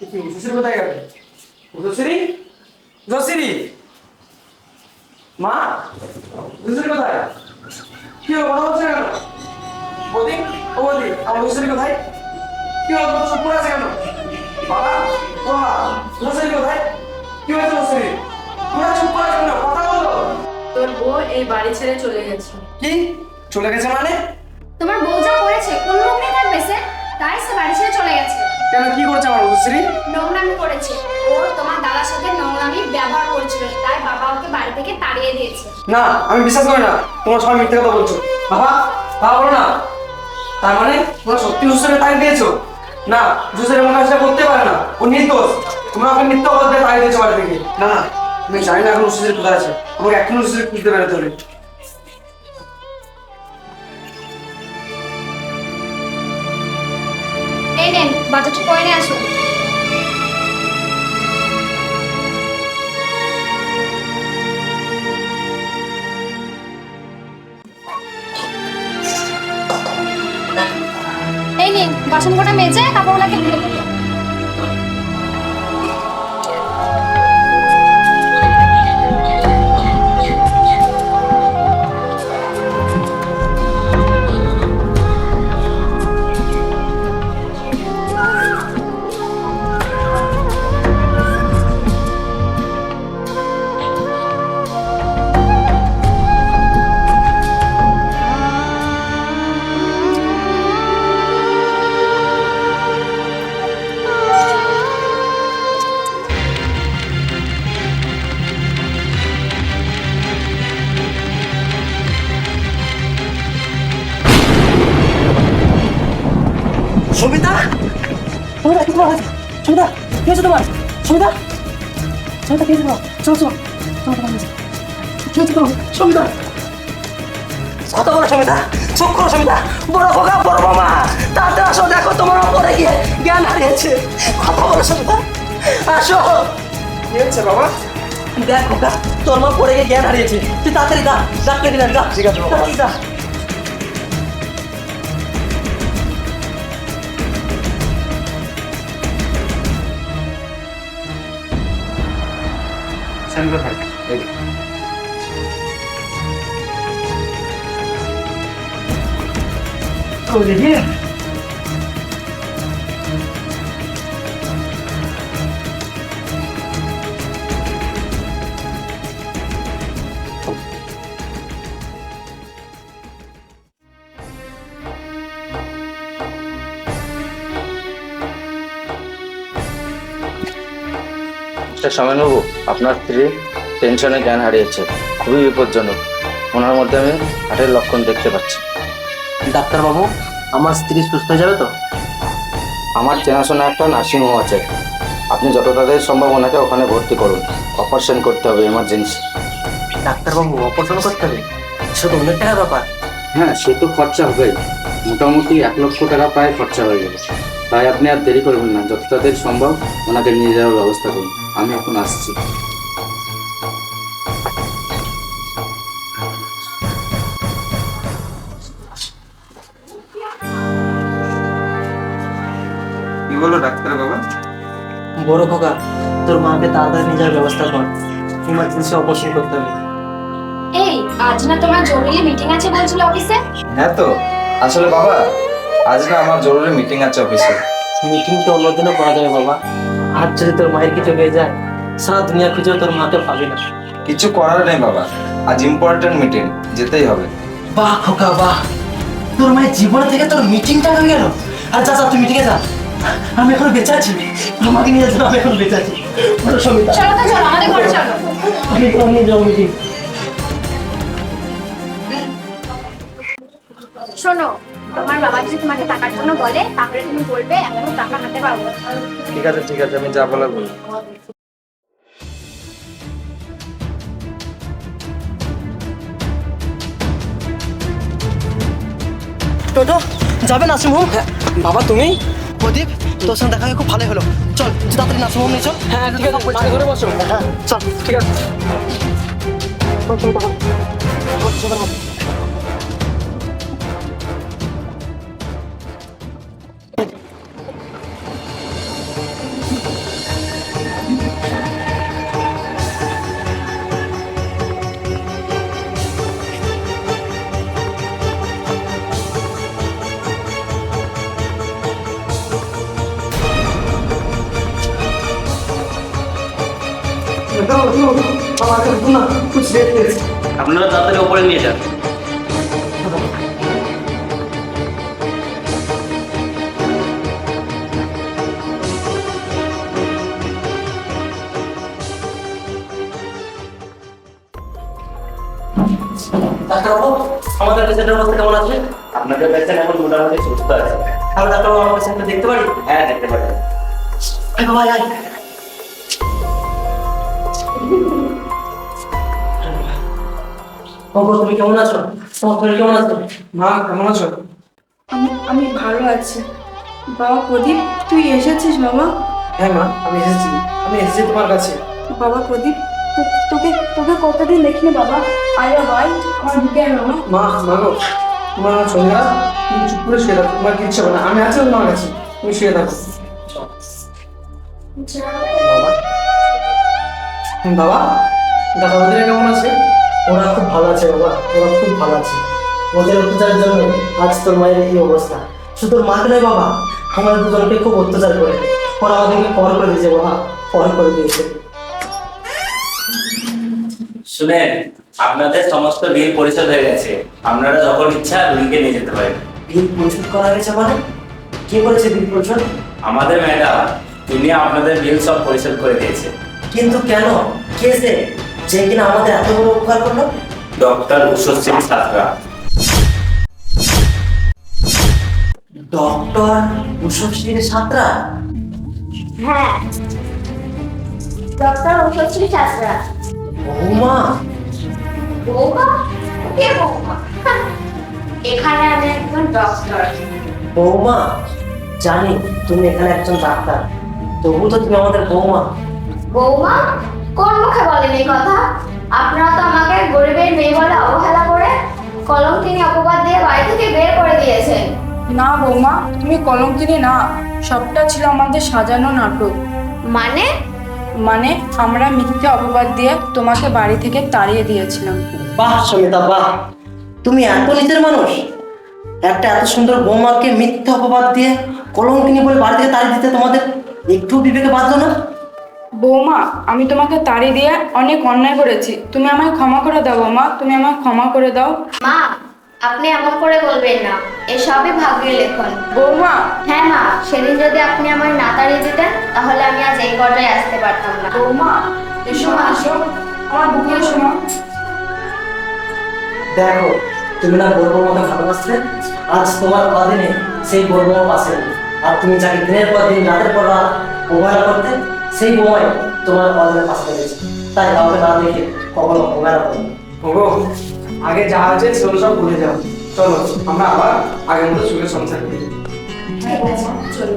কোথায় গেল? মা কোথায়? কি হলো কথা বলছে কেন? বৌদি ও বৌদি আমার জসিরি কোথায়? কি হলো তোমার চুপ করে আছে কেন? বাবা ও মা জসিরি কোথায়? কি হয়েছে জসিরি তোমরা চুপ করে কেন? কথা বলো। তোর বউ এই বাড়ি ছেড়ে চলে গেছে। কি? চলে গেছে মানে? তোমার বউ যা করেছে কোন না, আমি বিশ্বাস করি না। তোমরা সবাই মিথ্যে কথা বলছো। বাবা বাবা, বলো না। তার মানে তোমরা সত্যি জুসের তাই দিয়েছ? না, জুসের এমন কাজটা করতে পারে না। ও নির্দোষ। তোমরা ওকে মিথ্যা কথা দিয়ে তাই দিয়েছ বাড়ি থেকে। না না, আমি জানি না এখন জুসের কোথায় আছে। আমাকে এখনও জুসের খুঁজতে বেরোতে হবে। এই নেন, বাজারটা আসুন। এই বাসন কটা মেজে কাপড়গুলোকে ধুয়ে সবিতা কি তোমার সবিতা কি হয়েছে তোমার সবিতা সবিতা কি হয়েছে তোমার চলো চলো চলো তোমার কাছে। কি হয়েছে তোমার সবিতা কত বড় সমিতা চোখ করো সমিতা বড় খোকা বড় মামা তাতে আসো দেখো তোমার পরে গিয়ে জ্ঞান হারিয়েছে কত বড় সমিতা আসো কি হয়েছে বাবা দেখ খোকা তোর মা পড়ে গিয়ে জ্ঞান হারিয়েছে তুই তাড়াতাড়ি দা ডাক্তার যা ঠিক আছে বাবা যা স্যান্ডো Oh, they're here. মিস্টার সামান্যবাবু আপনার স্ত্রী টেনশনে জ্ঞান হারিয়েছে খুবই বিপজ্জনক। ওনার মধ্যে আমি হার্টের লক্ষণ দেখতে পাচ্ছি। ডাক্তারবাবু আমার স্ত্রী সুস্থ হয়ে যাবে তো? আমার চেনাশোনা একটা নার্সিং হোম আছে। আপনি যত তাড়াতাড়ি সম্ভব ওনাকে ওখানে ভর্তি করুন। অপারেশন করতে হবে এমার্জেন্সি ডাক্তারবাবু অপারেশন করতে হবে? সে তো অনেক টাকার ব্যাপার। হ্যাঁ সে তো খরচা হবেই। মোটামুটি এক লক্ষ টাকা প্রায় খরচা হয়ে যাবে তাই আপনি আর দেরি করবেন না। যত তাড়াতাড়ি সম্ভব ওনাকে নিয়ে যাওয়ার ব্যবস্থা করুন। আমি এখন আসছি। কি বলো ডাক্তার বাবা? বড় খোকা তোর মাকে তাড়াতাড়ি নিয়ে যাওয়ার ব্যবস্থা কর। ইমার্জেন্সি অপারেশন করতে হবে। এই আজ না তোমার জরুরি মিটিং আছে বলছিল অফিসে হ্যাঁ তো। আসলে বাবা আজ না আমার জরুরি মিটিং আছে অফিসে মিটিং তো অন্যদিনও করা যাবে বাবা। আর যদি তোর মায়ের কিছু হয়ে যায় সারা দুনিয়া খুঁজেও তোর মাকে পাবি না। কিছু করার নেই বাবা। আজ ইম্পর্টেন্ট মিটিং যেতেই হবে। বাহ খোকা বাহ। তোর মায়ের জীবনে থেকে তোর মিটিংটা হয়ে গেল। আর যা যা তুই মিটিংয়ে যা। আমি এখন বেঁচে আছি। আমাকে নিয়ে যাব আমি এখন বেঁচে আছি। চলো তো চলো আমাদের ঘরে চলো। আমি এখন নিয়ে যাব মিটিং শোনো তোমার বাবা যদি তোমাকে টাকার জন্য বলে তাহলে তুমি বলবে আমি টাকা হাতে পাবো ঠিক আছে ঠিক আছে আমি যা বলার বলব টোটো যাবে নার্সিং হোম বাবা তুমি? প্রদীপ তোর সঙ্গে দেখা হয়ে খুব ভালোই হলো। চল তাড়াতাড়ি নার্সিং হোম নিয়ে চল। হ্যাঁ ঠিক আছে ঘরে বসো। হ্যাঁ চল। ঠিক আছে। আপনারা তাড়াতাড়ি ওপরে নিয়ে যান। আমাদের পেশেন্টের অবস্থা কেমন আছে? আপনাদের পেশেন্ট এখন মোটামুটি সুস্থ আছে। তাহলে ডাক্তারবাবু আমার পেশেন্টকে দেখতে পারি? হ্যাঁ দেখতে পারেন আয় বাবা বাবু তুমি কেমন আছো? তোমার শরীর কেমন আছে? মা কেমন আছো? আমি আমি ভালো আছি। বাবা প্রদীপ তুই এসেছিস বাবা? হ্যাঁ মা আমি এসেছি। আমি এসেছি তোমার কাছে। বাবা প্রদীপ তোকে তোকে কতদিন দেখিনি বাবা? আয় আয়, আমার আয় বাবা। মা মা গো তোমার গেল তুমি চুপ করে শুয়ে থাকো তোমার কিচ্ছু হবে না। আমি আছি তোমার কাছে। তুমি শুয়ে থাকো। বাবা। বাবা। দাদা ওদের কেমন আছে? ওরা খুব ভালো আছে বাবা ওরা খুব ভালো আছে। ওদের অত্যাচারের জন্য আজ তোর মায়ের এই অবস্থা। শুধু তোর মাকে নয় বাবা আমার দুজনকে খুব অত্যাচার করে ওরা আমাদেরকে পর করে দিয়েছে বাবা পর করে দিয়েছে। শুনেন আপনাদের সমস্ত বিল পরিশোধ হয়ে গেছে। আপনারা যখন ইচ্ছা রুগীকে নিয়ে যেতে পারেন। বিল পরিশোধ করা গেছে মানে? কে করেছে বিল পরিশোধ? আমাদের ম্যাডাম তিনি আপনাদের বিল সব পরিশোধ করে দিয়েছে। কিন্তু কেন? কে সে? যে কিনা আমাদের এত বড় উপকার করল? ডক্টর সাতরা। ডক্টর সাতরা? হ্যাঁ। ডক্টর শাস্ত্রা বৌমা? বৌমা? কে বৌমা? এখানে আমি একজন ডক্টর। বৌমা জানি তুমি এখানে একজন ডাক্তার। তবু তো তুমি আমাদের বৌমা। বৌমা? কোন মুখে বলেন এই কথা? আপনারা তো আমাকে গরিবের মেয়ে বলে অবহেলা করে কলঙ্কিনী অপবাদ দিয়ে বাড়ি থেকে বের করে দিয়েছেন। না বৌমা তুমি কলঙ্কিনী না সবটা ছিল আমাদের সাজানো নাটক। মানে? মানে আমরা মিথ্যে অপবাদ দিয়ে তোমাকে বাড়ি থেকে তাড়িয়ে দিয়েছিলাম। বাহ সমিতা বাহ। তুমি এত নিজের মানুষ। একটা এত সুন্দর বৌমাকে মিথ্যা অপবাদ দিয়ে কলঙ্কিনী বলে বাড়ি থেকে তাড়িয়ে দিতে তোমাদের একটু বিবেকে বাঁধলো না? বৌমা আমি তোমাকে তাড়িয়ে দিয়ে অনেক অন্যায় করেছি। তুমি আমায় ক্ষমা করে দাও মা তুমি আমায় ক্ষমা করে দাও। মা আপনি এমন করে বলবেন না। এসবই ভাগ্যের লেখন। বৌমা! হ্যাঁ মা সেদিন যদি আপনি আমার না তাড়িয়ে দিতেন তাহলে আমি আজ এই পর্যায়ে আসতে পারতাম না। বৌমা! এসো মা এসো। আমার বুকে এসো মা। দেখো তুমি না ভালোবাসতে আজ তোমার অধীনে সেই নেই। আর তুমি যাকে দিনের পর দিন রাতের পর রাত সেই বোমাই তোমার অধীনে পাশে লেগেছে তাই কাউকে না দেখে কখনো অবহেলা করো ওগো আগে যা আছে সেগুলো সব ভুলে যাও। চলো আমরা আবার আগের মতো সুখে সংসার করি। ঠিক আছে চলো।